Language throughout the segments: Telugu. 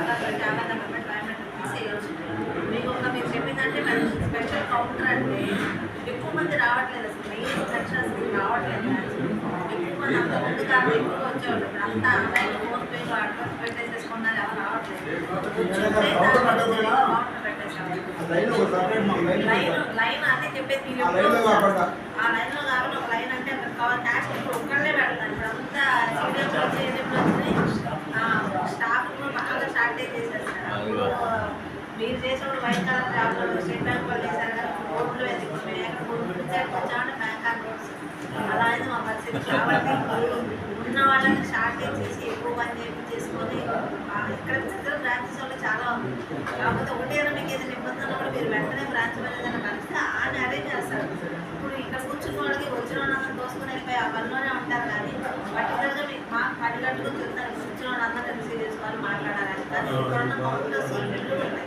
ఆధార్ నెంబర్ పెట్టి బయోమెట్రిక్ మీకు ఒక మీరు చెప్పిందంటే స్పెషల్ కౌంటర్ అంటే ఎక్కువ మంది రావట్లేదు అసలు మెయిన్ సెక్షన్ రావట్లేదు ఎక్కువ మంది అంత ముందు కాదు ఎక్కువ వచ్చేవాళ్ళు అంతా లైన్ ఫోన్ పే పెట్టేసేసుకున్నారు ఎవరు రావట్లేదు కౌంటర్ లైన్ లైన్ లైన్ చెప్పేది మీరు ఆ లైన్లో ఎప్పుడో ఒక లైన్ అంటే అక్కడ కావాలి ఇప్పుడు ఒక్కళ్ళే పెడతారు. ఇప్పుడు అంతా చేసేవాడు స్టేట్ బ్యాంక్ వాళ్ళు రోడ్లు ఎక్కడ రోడ్లు సైడ్ వచ్చామంటే బ్యాంక్ అలా అయింది మా పరిస్థితి కాబట్టి ఉన్న వాళ్ళని షార్టేజ్ చేసి ఎక్కువ పని చేసుకొని ఇక్కడ దగ్గర బ్రాంచెస్ వాళ్ళు చాలా ఉంది కాకపోతే ఒకటే మీకు ఏదైనా ఇబ్బంది కూడా మీరు వెంటనే బ్రాంచ్ మేనేజర్ కలిస్తే ఆయన అరేంజ్ చేస్తారు ఇప్పుడు ఇక్కడ కూర్చున్న వాళ్ళకి వచ్చిన వాళ్ళందరూ దోసుకుని వెళ్ళిపోయి ఆ పనిలోనే ఉంటారు కానీ పర్టికులర్గా మీకు మా పని కట్టుకుని చెప్తారు కూర్చున్న వాళ్ళందరూ రిసీవ్ చేసుకోవాలి మాట్లాడాలని కానీ ఇక్కడ ఉన్న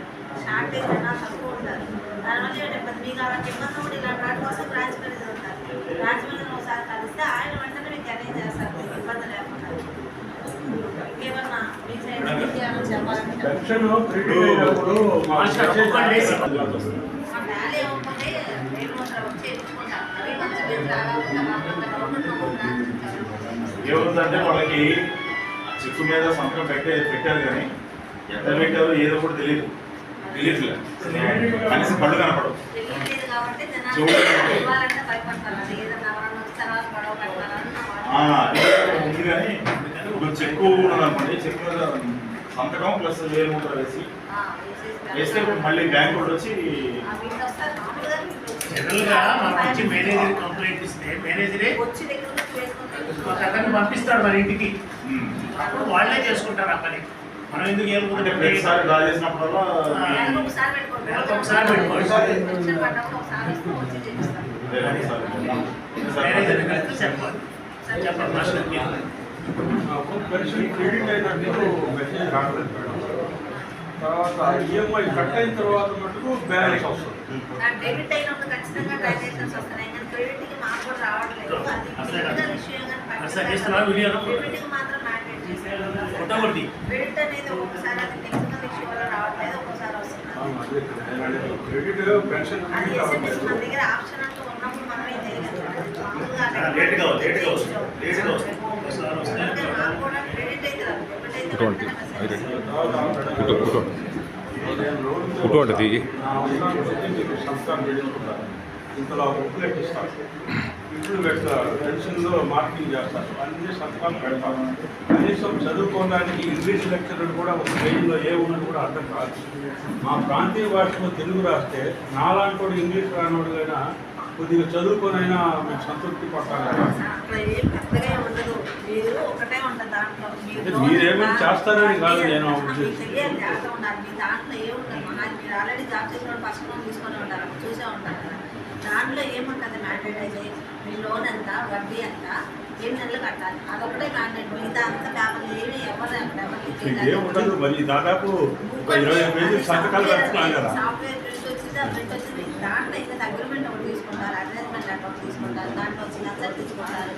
షార్టేజ్ అయినా తక్కువ ఉంటారు. దానివల్ల ఏంటి ఇబ్బంది మీకు అలాంటి ఇబ్బంది కూడా ఇలాంటి వాటి కోసం బ్రాంచ్ మేనేజర్ ఉంటారు. బ్రాంచ్ మేనేజర్ ఒకసారి కలిస్తే ఆయన వెంటనే మీకు అరేంజ్ చేస్తారు. మీకు ఇబ్బంది లేకుండా. ఇంకేమన్నా మీ సైడ్ చెప్పాలంటే? మా ఏముందంటే వాళ్ళకి చెక్కు మీద సంతకం పెట్టే పెట్టారు కానీ ఎంత పెట్టారో ఏదో కూడా తెలియదు తెలియట్లేదు కనీసం పళ్ళు కనపడవు. ఉంది కానీ ఇప్పుడు చెక్కు ఉన్నదనుకోండి చెక్కు సంతకం ప్లస్ వేలు ముద్ర వేసి వేస్తే మళ్ళీ బ్యాంక్ వాళ్ళు వచ్చి మామూలుగా వీళ్ళు వచ్చి మేనేజర్ కంప్లైంట్ ఇస్తే మేనేజరే ఒక అతన్ని పంపిస్తాడు మన ఇంటికి. అప్పుడు వాళ్ళే చేసుకుంటారు ఆ పని. మనం ఎందుకు ఏలుకుంటే ప్రతిసారి డ్రా చేసినప్పుడల్లా ఒకసారి పెట్టుకోండి. చెప్పండి క్రెడిట్ అయినట్టు మెసేజ్ రావట్లేదు మేడం. తర్వాత ఈఎంఐ కట్ అయిన తర్వాత మటుకు బ్యాలెన్స్ వస్తుంది. డెబిట్ అయినప్పుడు ఖచ్చితంగా ట్రాన్సాక్షన్స్ వస్తున్నాయి. కానీ మాకు రావట్లేదు. అది మాత్రం వస్తుంది మామూలుగా లేట్గా వస్తుంది, లేట్గా వస్తుంది, లేట్గా వస్తుంది. ఒకసారి వస్తే అంటే ఫోటో దిగి. ఇంతలో బుక్లెట్ ఇస్తాను ఇంట్లో పెడతారు పెన్షన్లో మార్కింగ్ చేస్తారు. అన్ని సంతకాలు పెడతారు. కనీసం చదువుకోవడానికి ఇంగ్లీష్ లెక్చరర్ కూడా ఒక ట్రైన్లో ఏ ఉన్నది కూడా అర్థం కాదు. మా ప్రాంతీయ భాషలో తెలుగు రాస్తే నాలాంటి ఇంగ్లీష్ రానోడుగైనా కొద్దిగా చదువుకొనైనా మీకు సంతృప్తి పడతాం కదా. దాంట్లో మీరేమైనా చేస్తారని కాదు నేను మీ దాంట్లో ఏముంటుంది? మహా మీరు ఆల్రెడీ జాబ్ చేసిన ఫస్ట్ లోన్ తీసుకొని ఉంటారు అప్పుడు చూసే ఉంటారు కదా. దాంట్లో ఏముంటుంది? మ్యాండేట్ అయితే మీ లోన్ ఎంత వడ్డీ ఎంత ఎన్ని నెలలు కట్టాలి. అదొకటే మ్యాండేట్ మిగతా అంత పేపర్లు ఏమి ఎవరు ఉండదు మరి దాదాపు సాఫ్ట్వేర్ ప్రింట్ వచ్చింది ఆ ప్రింట్ వచ్చింది. దాంట్లో ఇంకా అగ్రిమెంట్ ఒకటి తీసుకుంటారు అడ్వర్టైజ్మెంట్ ఒకటి తీసుకుంటారు దాంట్లో వచ్చిన తీసుకుంటారు